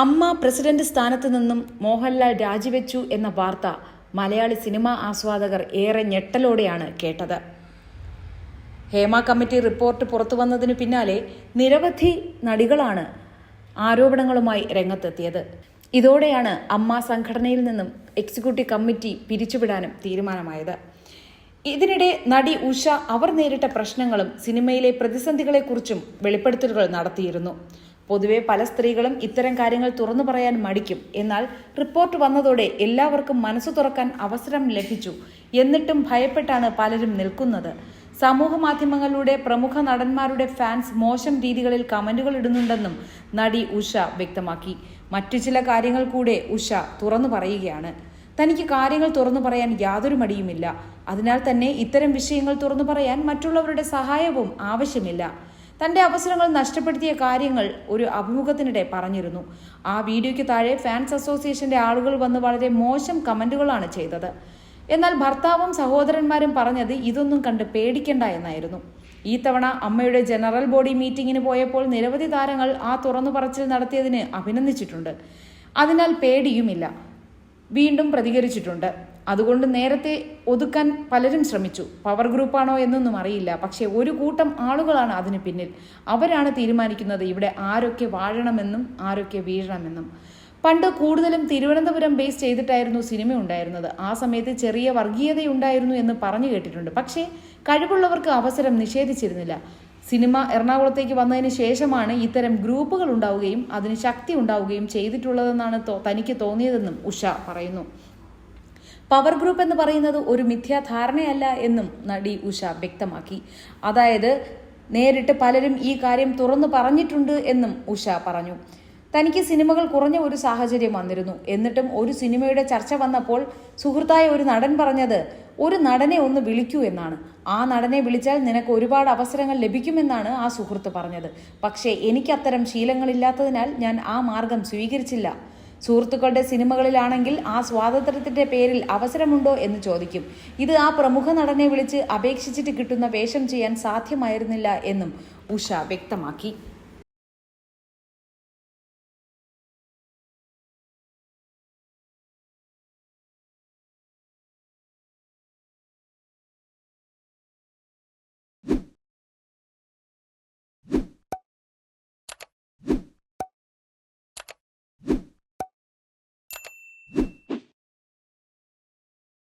അമ്മ പ്രസിഡന്റ് സ്ഥാനത്ത് നിന്നും മോഹൻലാൽ രാജിവെച്ചു എന്ന വാർത്ത മലയാളി സിനിമാ ആസ്വാദകർ ഏറെ ഞെട്ടലോടെയാണ് കേട്ടത്. ഹേമ കമ്മിറ്റി റിപ്പോർട്ട് പുറത്തു വന്നതിനു പിന്നാലെ നിരവധി നടികളാണ് ആരോപണങ്ങളുമായി രംഗത്തെത്തിയത്. ഇതോടെയാണ് അമ്മ സംഘടനയിൽ നിന്നും എക്സിക്യൂട്ടീവ് കമ്മിറ്റി പിരിച്ചുവിടാനും തീരുമാനമായത്. ഇതിനിടെ നടി ഉഷ അവർ നേരിട്ട പ്രശ്നങ്ങളും സിനിമയിലെ പ്രതിസന്ധികളെക്കുറിച്ചും വെളിപ്പെടുത്തലുകൾ നടത്തിയിരുന്നു. പൊതുവെ പല സ്ത്രീകളും ഇത്തരം കാര്യങ്ങൾ തുറന്നു പറയാൻ മടിക്കും. എന്നാൽ റിപ്പോർട്ട് വന്നതോടെ എല്ലാവർക്കും മനസ്സു തുറക്കാൻ അവസരം ലഭിച്ചു. എന്നിട്ടും ഭയപ്പെട്ടാണ് പലരും നിൽക്കുന്നത്. സമൂഹ മാധ്യമങ്ങളിലൂടെ പ്രമുഖ നടന്മാരുടെ ഫാൻസ് മോശം രീതികളിൽ കമന്റുകൾ ഇടുന്നുണ്ടെന്നും നടി ഉഷ വ്യക്തമാക്കി. മറ്റു ചില കാര്യങ്ങൾ കൂടെ ഉഷ തുറന്നു പറയുകയാണ്. തനിക്ക് കാര്യങ്ങൾ തുറന്നു പറയാൻ യാതൊരു മടിയുമില്ല. അതിനാൽ തന്നെ ഇത്തരം വിഷയങ്ങൾ തുറന്നു പറയാൻ മറ്റുള്ളവരുടെ സഹായവും ആവശ്യമില്ല. തന്റെ അവസരങ്ങൾ നഷ്ടപ്പെടുത്തിയ കാര്യങ്ങൾ ഒരു അഭിമുഖത്തിനിടെ പറഞ്ഞിരുന്നു. ആ വീഡിയോയ്ക്ക് താഴെ ഫാൻസ് അസോസിയേഷന്റെ ആളുകൾ വന്ന് വളരെ മോശം കമന്റുകളാണ് ചെയ്തത്. എന്നാൽ ഭർത്താവും സഹോദരന്മാരും പറഞ്ഞത് ഇതൊന്നും കണ്ട് പേടിക്കണ്ട എന്നായിരുന്നു. ഈ തവണ അമ്മയുടെ ജനറൽ ബോഡി മീറ്റിംഗിന് പോയപ്പോൾ നിരവധി താരങ്ങൾ ആ തുറന്നു പറച്ചിൽ നടത്തിയതിന് അഭിനന്ദിച്ചിട്ടുണ്ട്. അതിനാൽ പേടിയുമില്ല. വീണ്ടും പ്രതികരിച്ചിട്ടുണ്ട്. അതുകൊണ്ട് നേരത്തെ ഒതുക്കാൻ പലരും ശ്രമിച്ചു. പവർ ഗ്രൂപ്പാണോ എന്നൊന്നും അറിയില്ല. പക്ഷേ ഒരു കൂട്ടം ആളുകളാണ് അതിന് പിന്നിൽ. അവരാണ് തീരുമാനിക്കുന്നത് ഇവിടെ ആരൊക്കെ വാഴണമെന്നും ആരൊക്കെ വീഴണമെന്നും. പണ്ട് കൂടുതലും തിരുവനന്തപുരം ബേസ് ചെയ്തിട്ടായിരുന്നു സിനിമ ഉണ്ടായിരുന്നത്. ആ സമയത്ത് ചെറിയ വർഗീയതയുണ്ടായിരുന്നു എന്ന് പറഞ്ഞു കേട്ടിട്ടുണ്ട്. പക്ഷേ കഴിവുള്ളവർക്ക് അവസരം നിഷേധിച്ചിരുന്നില്ല. സിനിമ എറണാകുളത്തേക്ക് വന്നതിന് ശേഷമാണ് ഇത്തരം ഗ്രൂപ്പുകൾ ഉണ്ടാവുകയും അതിന് ശക്തി ഉണ്ടാവുകയും ചെയ്തിട്ടുള്ളതെന്നാണ് തനിക്ക് തോന്നിയതെന്നും ഉഷ പറയുന്നു. പവർ ഗ്രൂപ്പ് എന്ന് പറയുന്നത് ഒരു മിഥ്യാധാരണയല്ല എന്നും നടി ഉഷ വ്യക്തമാക്കി. അതായത് നേരിട്ട് പലരും ഈ കാര്യം തുറന്നു പറഞ്ഞിട്ടുണ്ട് എന്നും ഉഷ പറഞ്ഞു. തനിക്ക് സിനിമകൾ കുറഞ്ഞ ഒരു സാഹചര്യം വന്നിരുന്നു. എന്നിട്ടും ഒരു സിനിമയുടെ ചർച്ച വന്നപ്പോൾ സുഹൃത്തായ ഒരു നടൻ പറഞ്ഞത് ഒരു നടനെ ഒന്ന് വിളിക്കൂ എന്നാണ്. ആ നടനെ വിളിച്ചാൽ നിനക്ക് ഒരുപാട് അവസരങ്ങൾ ലഭിക്കുമെന്നാണ് ആ സുഹൃത്ത് പറഞ്ഞത്. പക്ഷേ എനിക്ക് അത്തരം ശീലങ്ങളില്ലാത്തതിനാൽ ഞാൻ ആ മാർഗം സ്വീകരിച്ചില്ല. സുഹൃത്തുക്കളുടെ സിനിമകളിലാണെങ്കിൽ ആ സ്വാതന്ത്ര്യത്തിന്റെ പേരിൽ അവസരമുണ്ടോ എന്ന് ചോദിക്കും. ഇത് ആ പ്രമുഖ നടനെ വിളിച്ച് അപേക്ഷിച്ചിട്ട് കിട്ടുന്ന വേഷം ചെയ്യാൻ സാധ്യമായിരുന്നില്ല എന്നും ഉഷ വ്യക്തമാക്കി.